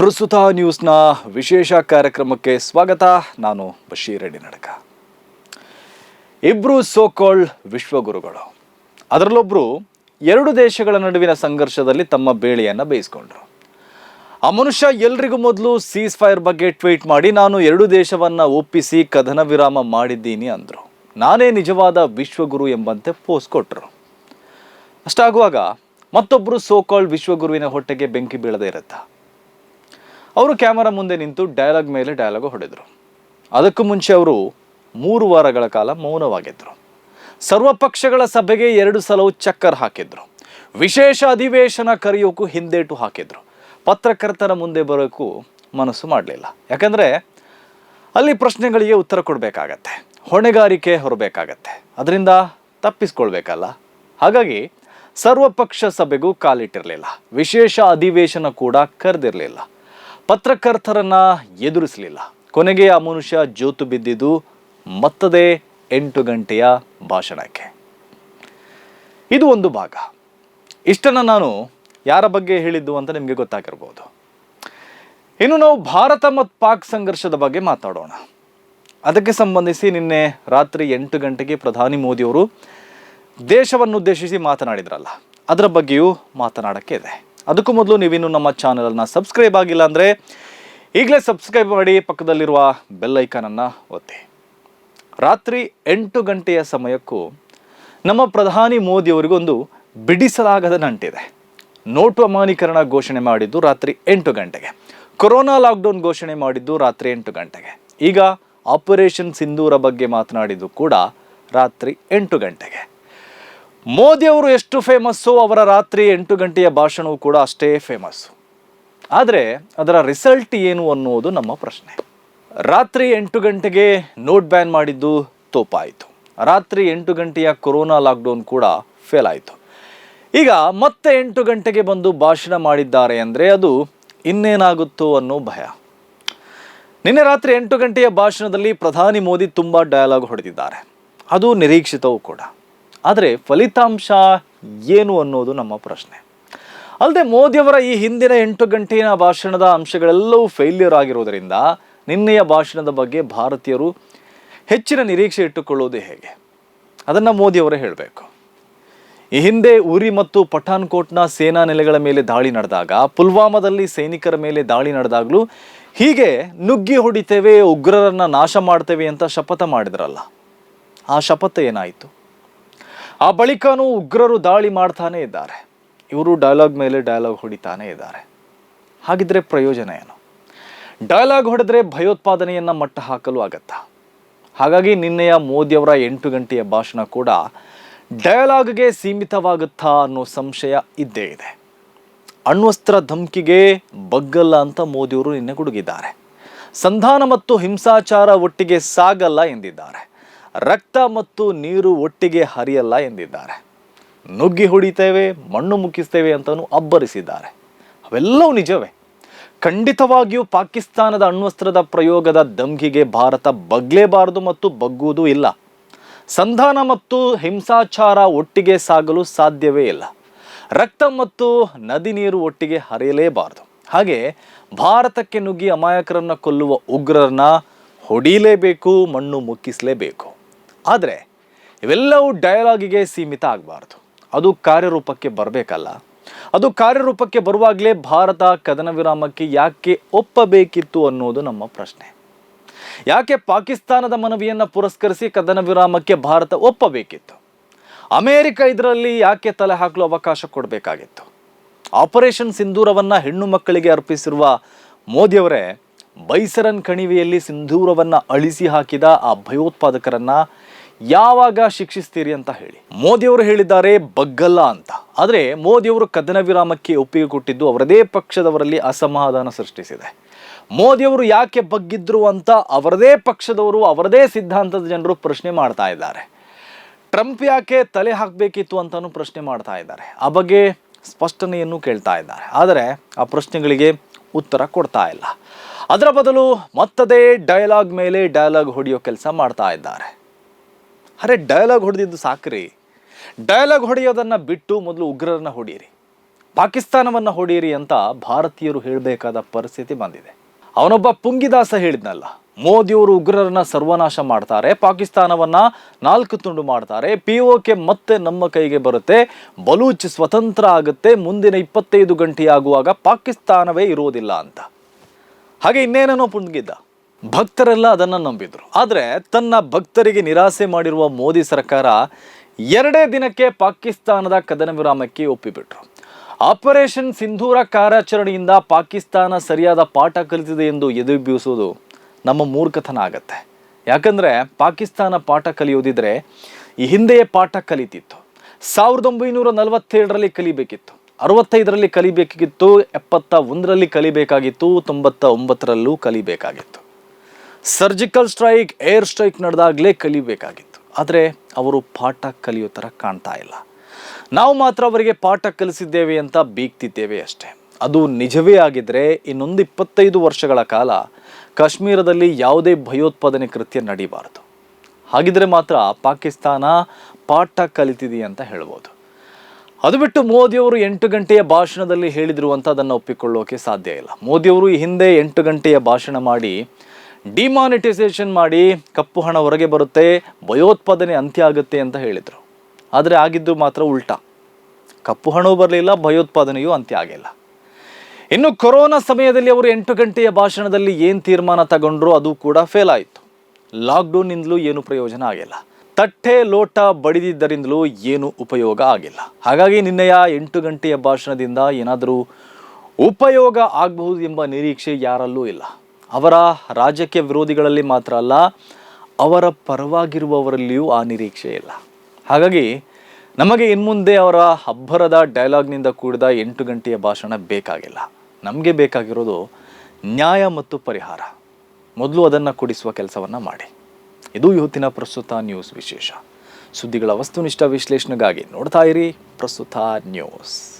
ಪ್ರಸ್ತುತ ನ್ಯೂಸ್ನ ವಿಶೇಷ ಕಾರ್ಯಕ್ರಮಕ್ಕೆ ಸ್ವಾಗತ. ನಾನು ಬಶೀರ್ ನಡಕ. ಇಬ್ರು ಸೋಕೋಳ್ ವಿಶ್ವಗುರುಗಳು. ಅದರಲ್ಲೊಬ್ಬರು ಎರಡು ದೇಶಗಳ ನಡುವಿನ ಸಂಘರ್ಷದಲ್ಲಿ ತಮ್ಮ ಬೇಳೆಯನ್ನು ಬೇಯಿಸ್ಕೊಂಡ್ರು. ಆ ಮನುಷ್ಯ ಎಲ್ರಿಗೂ ಮೊದಲು ಸೀಸ್ ಫೈರ್ ಬಗ್ಗೆ ಟ್ವೀಟ್ ಮಾಡಿ, ನಾನು ಎರಡು ದೇಶವನ್ನು ಒಪ್ಪಿಸಿ ಕದನ ವಿರಾಮ ಮಾಡಿದ್ದೀನಿ ಅಂದರು. ನಾನೇ ನಿಜವಾದ ವಿಶ್ವಗುರು ಎಂಬಂತೆ ಪೋಸ್ಟ್ ಕೊಟ್ಟರು ಅಷ್ಟಾಗುವಾಗ ಮತ್ತೊಬ್ಬರು ಸೋಕಾಲ್ಡ್ ವಿಶ್ವಗುರುವಿನ ಹೊಟ್ಟೆಗೆ ಬೆಂಕಿ ಬೀಳದೇ ಇರುತ್ತಾ. ಅವರು ಕ್ಯಾಮರಾ ಮುಂದೆ ನಿಂತು ಡೈಲಾಗ್ ಮೇಲೆ ಡಯಲಾಗ್ ಹೊಡೆದರು. ಅದಕ್ಕೂ ಮುಂಚೆ ಅವರು ಮೂರು ವಾರಗಳ ಕಾಲ ಮೌನವಾಗಿದ್ದರು ಸರ್ವಪಕ್ಷಗಳ ಸಭೆಗೆ ಎರಡು ಸಲವು ಚಕ್ಕರ್ ಹಾಕಿದ್ರು. ವಿಶೇಷ ಅಧಿವೇಶನ ಕರೆಯೋಕ್ಕೂ ಹಿಂದೇಟು ಹಾಕಿದ್ರು. ಪತ್ರಕರ್ತರ ಮುಂದೆ ಬರೋಕ್ಕೂ ಮನಸ್ಸು ಮಾಡಲಿಲ್ಲ. ಯಾಕಂದರೆ ಅಲ್ಲಿ ಪ್ರಶ್ನೆಗಳಿಗೆ ಉತ್ತರ ಕೊಡಬೇಕಾಗತ್ತೆ. ಹೊಣೆಗಾರಿಕೆ ಹೊರಬೇಕಾಗತ್ತೆ. ಅದರಿಂದ ತಪ್ಪಿಸ್ಕೊಳ್ಬೇಕಲ್ಲ. ಹಾಗಾಗಿ ಸರ್ವಪಕ್ಷ ಸಭೆಗೂ ಕಾಲಿಟ್ಟಿರಲಿಲ್ಲ. ವಿಶೇಷ ಅಧಿವೇಶನ ಕೂಡ ಕರೆದಿರಲಿಲ್ಲ. ಪತ್ರಕರ್ತರನ್ನ ಎದುರಿಸಲಿಲ್ಲ. ಕೊನೆಗೆ ಆ ಮನುಷ್ಯ ಜೋತು ಬಿದ್ದಿದ್ದು ಮತ್ತದೇ ಎಂಟು ಗಂಟೆಯ ಭಾಷಣಕ್ಕೆ. ಇದು ಒಂದು ಭಾಗ. ಇಷ್ಟನ್ನು ನಾನು ಯಾರ ಬಗ್ಗೆ ಹೇಳಿದ್ದು ಅಂತ ನಿಮಗೆ ಗೊತ್ತಾಗಿರ್ಬೋದು. ಇನ್ನು ನಾವು ಭಾರತ ಮತ್ತು ಪಾಕ್ ಸಂಘರ್ಷದ ಬಗ್ಗೆ ಮಾತಾಡೋಣ. ಅದಕ್ಕೆ ಸಂಬಂಧಿಸಿ ನಿನ್ನೆ ರಾತ್ರಿ ಎಂಟು ಗಂಟೆಗೆ ಪ್ರಧಾನಿ ಮೋದಿಯವರು ದೇಶವನ್ನುದ್ದೇಶಿಸಿ ಮಾತನಾಡಿದ್ರಲ್ಲ. ಅದರ ಬಗ್ಗೆಯೂ ಮಾತನಾಡೋಕ್ಕೆ ಇದೆ ಅದಕ್ಕೂ ಮೊದಲು ನೀವಿನ್ನು ನಮ್ಮ ಚಾನಲನ್ನು ಸಬ್ಸ್ಕ್ರೈಬ್ ಆಗಿಲ್ಲ ಅಂದರೆ ಈಗಲೇ ಸಬ್ಸ್ಕ್ರೈಬ್ ಮಾಡಿ ಪಕ್ಕದಲ್ಲಿರುವ ಬೆಲ್ ಐಕಾನನ್ನು ಒತ್ತಿ. ರಾತ್ರಿ ಎಂಟು ಗಂಟೆಯ ಸಮಯಕ್ಕೂ ನಮ್ಮ ಪ್ರಧಾನಿ ಮೋದಿಯವರಿಗೊಂದು ಬಿಡಿಸಲಾಗದ ನಂಟಿದೆ. ನೋಟು ಅಮಾನೀಕರಣ ಘೋಷಣೆ ಮಾಡಿದ್ದು ರಾತ್ರಿ ಎಂಟು ಗಂಟೆಗೆ. ಕೊರೋನಾ ಲಾಕ್ಡೌನ್ ಘೋಷಣೆ ಮಾಡಿದ್ದು ರಾತ್ರಿ ಎಂಟು ಗಂಟೆಗೆ. ಈಗ ಆಪರೇಷನ್ ಸಿಂಧೂರ ಬಗ್ಗೆ ಮಾತನಾಡಿದ್ದು ಕೂಡ ರಾತ್ರಿ ಎಂಟು ಗಂಟೆಗೆ. ಮೋದಿಯವರು ಎಷ್ಟು ಫೇಮಸ್ಸು ಅವರ ರಾತ್ರಿ ಎಂಟು ಗಂಟೆಯ ಭಾಷಣವು ಕೂಡ ಅಷ್ಟೇ ಫೇಮಸ್ಸು ಆದರೆ ಅದರ ರಿಸಲ್ಟ್ ಏನು ಅನ್ನುವುದು ನಮ್ಮ ಪ್ರಶ್ನೆ. ರಾತ್ರಿ ಎಂಟು ಗಂಟೆಗೆ ನೋಟ್ ಬ್ಯಾನ್ ಮಾಡಿದ್ದು ತೋಪಾಯಿತು. ರಾತ್ರಿ ಎಂಟು ಗಂಟೆಯ ಕೊರೋನಾ ಲಾಕ್ಡೌನ್ ಕೂಡ ಫೇಲ್ ಆಯಿತು. ಈಗ ಮತ್ತೆ ಎಂಟು ಗಂಟೆಗೆ ಬಂದು ಭಾಷಣ ಮಾಡಿದ್ದಾರೆ ಅಂದರೆ ಅದು ಇನ್ನೇನಾಗುತ್ತೋ ಅನ್ನೋ ಭಯ. ನಿನ್ನೆ ರಾತ್ರಿ ಎಂಟು ಗಂಟೆಯ ಭಾಷಣದಲ್ಲಿ ಪ್ರಧಾನಿ ಮೋದಿ ತುಂಬ ಡಯಲಾಗ್ ಹೊಡೆದಿದ್ದಾರೆ. ಅದು ನಿರೀಕ್ಷಿತವೂ ಕೂಡ. ಆದರೆ ಫಲಿತಾಂಶ ಏನು ಅನ್ನೋದು ನಮ್ಮ ಪ್ರಶ್ನೆ. ಅಲ್ಲದೆ ಮೋದಿಯವರ ಈ ಹಿಂದಿನ ಎಂಟು ಗಂಟೆಯ ಭಾಷಣದ ಅಂಶಗಳೆಲ್ಲವೂ ಫೇಲ್ಯೂರ್ ಆಗಿರೋದರಿಂದ ನಿನ್ನೆಯ ಭಾಷಣದ ಬಗ್ಗೆ ಭಾರತೀಯರು ಹೆಚ್ಚಿನ ನಿರೀಕ್ಷೆ ಇಟ್ಟುಕೊಳ್ಳೋದು ಹೇಗೆ? ಅದನ್ನು ಮೋದಿಯವರೇ ಹೇಳಬೇಕು. ಈ ಹಿಂದೆ ಉರಿ ಮತ್ತು ಪಠಾನ್ಕೋಟ್ನ ಸೇನಾ ನೆಲೆಗಳ ಮೇಲೆ ದಾಳಿ ನಡೆದಾಗ, ಪುಲ್ವಾಮಾದಲ್ಲಿ ಸೈನಿಕರ ಮೇಲೆ ದಾಳಿ ನಡೆದಾಗಲೂ ಹೀಗೆ ನುಗ್ಗಿ ಹೊಡಿತೇವೆ, ಉಗ್ರರನ್ನು ನಾಶ ಮಾಡ್ತೇವೆ ಅಂತ ಶಪಥ ಮಾಡಿದ್ರಲ್ಲ. ಆ ಶಪಥ ಏನಾಯಿತು? ಆ ಬಳಿಕನೂ ಉಗ್ರರು ದಾಳಿ ಮಾಡ್ತಾನೇ ಇದ್ದಾರೆ. ಇವರು ಡೈಲಾಗ್ ಮೇಲೆ ಡೈಲಾಗ್ ಹೊಡಿತಾನೇ ಇದ್ದಾರೆ. ಹಾಗಿದ್ರೆ ಪ್ರಯೋಜನ ಏನು? ಡೈಲಾಗ್ ಹೊಡೆದ್ರೆ ಭಯೋತ್ಪಾದನೆಯನ್ನ ಮಟ್ಟ ಹಾಕಲು ಆಗತ್ತಾ? ಹಾಗಾಗಿ ನಿನ್ನೆಯ ಮೋದಿಯವರ ಎಂಟು ಗಂಟೆಯ ಭಾಷಣ ಕೂಡ ಡಯಲಾಗ್ಗೆ ಸೀಮಿತವಾಗುತ್ತಾ ಅನ್ನೋ ಸಂಶಯ ಇದ್ದೇ ಇದೆ. ಅಣ್ವಸ್ತ್ರ ಧಮ್ಕಿಗೆ ಬಗ್ಗಲ್ಲ ಅಂತ ಮೋದಿಯವರು ನಿನ್ನೆ ಗುಡುಗಿದ್ದಾರೆ. ಸಂಧಾನ ಮತ್ತು ಹಿಂಸಾಚಾರ ಒಟ್ಟಿಗೆ ಸಾಗಲ್ಲ ಎಂದಿದ್ದಾರೆ. ರಕ್ತ ಮತ್ತು ನೀರು ಒಟ್ಟಿಗೆ ಹರಿಯಲ್ಲ ಎಂದಿದ್ದಾರೆ. ನುಗ್ಗಿ ಹೊಡಿತೇವೆ, ಮಣ್ಣು ಮುಕ್ಕಿಸ್ತೇವೆ ಅಂತಲೂ ಅಬ್ಬರಿಸಿದ್ದಾರೆ. ಅವೆಲ್ಲವೂ ನಿಜವೇ. ಖಂಡಿತವಾಗಿಯೂ ಪಾಕಿಸ್ತಾನದ ಅಣ್ವಸ್ತ್ರದ ಪ್ರಯೋಗದ ದಂಗಿಗೆ ಭಾರತ ಬಗ್ಲೇಬಾರದು ಮತ್ತು ಬಗ್ಗುವುದೂ ಇಲ್ಲ. ಸಂಧಾನ ಮತ್ತು ಹಿಂಸಾಚಾರ ಒಟ್ಟಿಗೆ ಸಾಗಲು ಸಾಧ್ಯವೇ ಇಲ್ಲ. ರಕ್ತ ಮತ್ತು ನದಿ ನೀರು ಒಟ್ಟಿಗೆ ಹರಿಯಲೇಬಾರದು. ಹಾಗೆ ಭಾರತಕ್ಕೆ ನುಗ್ಗಿ ಅಮಾಯಕರನ್ನು ಕೊಲ್ಲುವ ಉಗ್ರರನ್ನ ಹೊಡಿಲೇಬೇಕು, ಮಣ್ಣು ಮುಕ್ಕಿಸಲೇಬೇಕು ಆದರೆ ಇವೆಲ್ಲವೂ ಡಯಲಾಗಿಗೆ ಸೀಮಿತ ಆಗಬಾರ್ದು. ಅದು ಕಾರ್ಯರೂಪಕ್ಕೆ ಬರಬೇಕಲ್ಲ. ಅದು ಕಾರ್ಯರೂಪಕ್ಕೆ ಬರುವಾಗಲೇ ಭಾರತ ಕದನ ವಿರಾಮಕ್ಕೆ ಯಾಕೆ ಒಪ್ಪಬೇಕಿತ್ತು ಅನ್ನೋದು ನಮ್ಮ ಪ್ರಶ್ನೆ. ಯಾಕೆ ಪಾಕಿಸ್ತಾನದ ಮನವಿಯನ್ನು ಪುರಸ್ಕರಿಸಿ ಕದನ ವಿರಾಮಕ್ಕೆ ಭಾರತ ಒಪ್ಪಬೇಕಿತ್ತು? ಅಮೇರಿಕ ಇದರಲ್ಲಿ ಯಾಕೆ ತಲೆ ಹಾಕಲು ಅವಕಾಶ ಕೊಡಬೇಕಾಗಿತ್ತು? ಆಪರೇಷನ್ ಸಿಂಧೂರವನ್ನ ಹೆಣ್ಣು ಮಕ್ಕಳಿಗೆ ಅರ್ಪಿಸಿರುವ ಮೋದಿಯವರೇ ಬೈಸರನ್ ಕಣಿವೆಯಲ್ಲಿ ಸಿಂಧೂರವನ್ನ ಅಳಿಸಿ ಹಾಕಿದ ಆ ಭಯೋತ್ಪಾದಕರನ್ನ ಯಾವಾಗ ಶಿಕ್ಷಿಸ್ತೀರಿ ಅಂತ ಹೇಳಿ. ಮೋದಿಯವರು ಹೇಳಿದ್ದಾರೆ ಬಗ್ಗಲ್ಲ ಅಂತ. ಆದರೆ ಮೋದಿಯವರು ಕದನ ವಿರಾಮಕ್ಕೆ ಒಪ್ಪಿಗೆ ಕೊಟ್ಟಿದ್ದು ಅವರದೇ ಪಕ್ಷದವರಲ್ಲಿ ಅಸಮಾಧಾನ ಸೃಷ್ಟಿಸಿದೆ. ಮೋದಿಯವರು ಯಾಕೆ ಬಗ್ಗಿದ್ರು ಅಂತ ಅವರದೇ ಪಕ್ಷದವರು, ಅವರದೇ ಸಿದ್ಧಾಂತದ ಜನರು ಪ್ರಶ್ನೆ ಮಾಡ್ತಾ ಇದ್ದಾರೆ. ಟ್ರಂಪ್ ಯಾಕೆ ತಲೆ ಹಾಕಬೇಕಿತ್ತು ಅಂತಲೂ ಪ್ರಶ್ನೆ ಮಾಡ್ತಾ ಇದ್ದಾರೆ. ಆ ಬಗ್ಗೆ ಸ್ಪಷ್ಟನೆಯನ್ನು ಕೇಳ್ತಾ ಇದ್ದಾರೆ. ಆದರೆ ಆ ಪ್ರಶ್ನೆಗಳಿಗೆ ಉತ್ತರ ಕೊಡ್ತಾ ಇಲ್ಲ. ಅದರ ಬದಲು ಮತ್ತದೇ ಡಯಲಾಗ್ ಮೇಲೆ ಡಯಲಾಗ್ ಹೊಡೆಯೋ ಕೆಲಸ ಮಾಡ್ತಾ ಇದ್ದಾರೆ. ಅರೆ ಡಯಲಾಗ್ ಹೊಡೆದಿದ್ದು ಸಾಕ್ರಿ. ಡಯಲಾಗ್ ಹೊಡೆಯೋದನ್ನು ಬಿಟ್ಟು ಮೊದಲು ಉಗ್ರರನ್ನ ಹೊಡೆಯಿರಿ. ಪಾಕಿಸ್ತಾನವನ್ನು ಹೊಡೆಯಿರಿ ಅಂತ ಭಾರತೀಯರು ಹೇಳಬೇಕಾದ ಪರಿಸ್ಥಿತಿ ಬಂದಿದೆ. ಅವನೊಬ್ಬ ಪುಂಗಿದಾಸ ಹೇಳಿದ್ನಲ್ಲ, ಮೋದಿಯವರು ಉಗ್ರರನ್ನ ಸರ್ವನಾಶ ಮಾಡ್ತಾರೆ, ಪಾಕಿಸ್ತಾನವನ್ನ ನಾಲ್ಕು ತುಂಡು ಮಾಡ್ತಾರೆ ಪಿ ಕೆ ಮತ್ತೆ ನಮ್ಮ ಕೈಗೆ ಬರುತ್ತೆ, ಬಲೂಚ್ ಸ್ವತಂತ್ರ ಆಗುತ್ತೆ, ಮುಂದಿನ ಇಪ್ಪತ್ತೈದು ಗಂಟೆಯಾಗುವಾಗ ಪಾಕಿಸ್ತಾನವೇ ಇರುವುದಿಲ್ಲ ಅಂತ. ಹಾಗೆ ಇನ್ನೇನೇನೋ ಪುಂಗಿದ್ದ. ಭಕ್ತರೆಲ್ಲ ಅದನ್ನು ನಂಬಿದ್ರು. ಆದರೆ ತನ್ನ ಭಕ್ತರಿಗೆ ನಿರಾಸೆ ಮಾಡಿರುವ ಮೋದಿ ಸರ್ಕಾರ ಎರಡೇ ದಿನಕ್ಕೆ ಪಾಕಿಸ್ತಾನದ ಕದನ ವಿರಾಮಕ್ಕೆ ಒಪ್ಪಿಬಿಟ್ರು. ಆಪರೇಷನ್ ಸಿಂಧೂರ ಕಾರ್ಯಾಚರಣೆಯಿಂದ ಪಾಕಿಸ್ತಾನ ಸರಿಯಾದ ಪಾಠ ಕಲಿತಿದೆ ಎಂದು ಎದುರು ನಮ್ಮ ಮೂರ್ಖತನ ಆಗತ್ತೆ ಯಾಕಂದರೆ ಪಾಕಿಸ್ತಾನ ಪಾಠ ಕಲಿಯೋದಿದ್ರೆ ಈ ಹಿಂದೆಯೇ ಪಾಠ ಕಲಿತಿತ್ತು. ಸಾವಿರದ ಒಂಬೈನೂರ ನಲವತ್ತೇಳರಲ್ಲಿ ಕಲಿಬೇಕಿತ್ತು. ಅರವತ್ತೈದರಲ್ಲಿ ಕಲಿಬೇಕಿತ್ತು ಎಪ್ಪತ್ತ ಒಂದರಲ್ಲಿ ಕಲಿಬೇಕಾಗಿತ್ತು ತೊಂಬತ್ತ ಒಂಬತ್ತರಲ್ಲೂ ಕಲಿಬೇಕಾಗಿತ್ತು. ಸರ್ಜಿಕಲ್ ಸ್ಟ್ರೈಕ್, ಏರ್ ಸ್ಟ್ರೈಕ್ ನಡೆದಾಗಲೇ ಕಲಿಬೇಕಾಗಿತ್ತು. ಆದರೆ ಅವರು ಪಾಠ ಕಲಿಯೋ ಥರ ಕಾಣ್ತಾ ಇಲ್ಲ. ನಾವು ಮಾತ್ರ ಅವರಿಗೆ ಪಾಠ ಕಲಿಸಿದ್ದೇವೆ ಅಂತ ಬೀಗ್ತಿದ್ದೇವೆ ಅಷ್ಟೇ. ಅದು ನಿಜವೇ ಆಗಿದ್ರೆ ಇನ್ನೊಂದು ಇಪ್ಪತ್ತೈದು ವರ್ಷಗಳ ಕಾಲ ಕಾಶ್ಮೀರದಲ್ಲಿ ಯಾವುದೇ ಭಯೋತ್ಪಾದನೆ ಕೃತ್ಯ ನಡೀಬಾರದು. ಹಾಗಿದ್ರೆ ಮಾತ್ರ ಪಾಕಿಸ್ತಾನ ಪಾಠ ಕಲಿತಿದೆ ಅಂತ ಹೇಳ್ಬೋದು. ಅದು ಬಿಟ್ಟು ಮೋದಿಯವರು ಎಂಟು ಗಂಟೆಯ ಭಾಷಣದಲ್ಲಿ ಹೇಳಿದ್ರು ಅಂತ ಅದನ್ನು ಒಪ್ಪಿಕೊಳ್ಳೋಕೆ ಸಾಧ್ಯ ಇಲ್ಲ. ಮೋದಿಯವರು ಈ ಹಿಂದೆ ಎಂಟು ಗಂಟೆಯ ಭಾಷಣ ಮಾಡಿ ಡಿಮಾನಿಟೈಸೇಷನ್ ಮಾಡಿ ಕಪ್ಪು ಹಣ ಹೊರಗೆ ಬರುತ್ತೆ, ಭಯೋತ್ಪಾದನೆ ಅಂತ್ಯ ಆಗುತ್ತೆ ಅಂತ ಹೇಳಿದರು. ಆದರೆ ಆಗಿದ್ದು ಮಾತ್ರ ಉಲ್ಟಾ. ಕಪ್ಪು ಹಣವೂ ಬರಲಿಲ್ಲ, ಭಯೋತ್ಪಾದನೆಯೂ ಅಂತ್ಯ ಆಗಿಲ್ಲ. ಇನ್ನು ಕೊರೋನಾ ಸಮಯದಲ್ಲಿ ಅವರು ಎಂಟು ಗಂಟೆಯ ಭಾಷಣದಲ್ಲಿ ಏನು ತೀರ್ಮಾನ ತಗೊಂಡ್ರು ಅದು ಕೂಡ ಫೇಲ್ ಆಯಿತು. ಲಾಕ್ಡೌನ್ನಿಂದಲೂ ಏನು ಪ್ರಯೋಜನ ಆಗಿಲ್ಲ. ತಟ್ಟೆ ಲೋಟ ಬಡಿದಿದ್ದರಿಂದಲೂ ಏನು ಉಪಯೋಗ ಆಗಿಲ್ಲ. ಹಾಗಾಗಿ ನಿನ್ನೆಯ ಎಂಟು ಗಂಟೆಯ ಭಾಷಣದಿಂದ ಏನಾದರೂ ಉಪಯೋಗ ಆಗಬಹುದು ಎಂಬ ನಿರೀಕ್ಷೆ ಯಾರಲ್ಲೂ ಇಲ್ಲ. ಅವರ ರಾಜಕೀಯ ವಿರೋಧಿಗಳಲ್ಲಿ ಮಾತ್ರ ಅಲ್ಲ, ಅವರ ಪರವಾಗಿರುವವರಲ್ಲಿಯೂ ಆ ನಿರೀಕ್ಷೆ ಇಲ್ಲ. ಹಾಗಾಗಿ ನಮಗೆ ಇನ್ಮುಂದೆ ಅವರ ಅಬ್ಬರದ ಡೈಲಾಗ್ನಿಂದ ಕೂಡಿದ ಎಂಟು ಗಂಟೆಯ ಭಾಷಣ ಬೇಕಾಗಿಲ್ಲ. ನಮಗೆ ಬೇಕಾಗಿರೋದು ನ್ಯಾಯ ಮತ್ತು ಪರಿಹಾರ. ಮೊದಲು ಅದನ್ನು ಕೊಡಿಸುವ ಕೆಲಸವನ್ನು ಮಾಡಿ. ಇದು ಇವತ್ತಿನ ಪ್ರಸ್ತುತ ನ್ಯೂಸ್ ವಿಶೇಷ. ಸುದ್ದಿಗಳ ವಸ್ತುನಿಷ್ಠ ವಿಶ್ಲೇಷಣೆಗಾಗಿ ನೋಡ್ತಾ ಇರಿ ಪ್ರಸ್ತುತ ನ್ಯೂಸ್.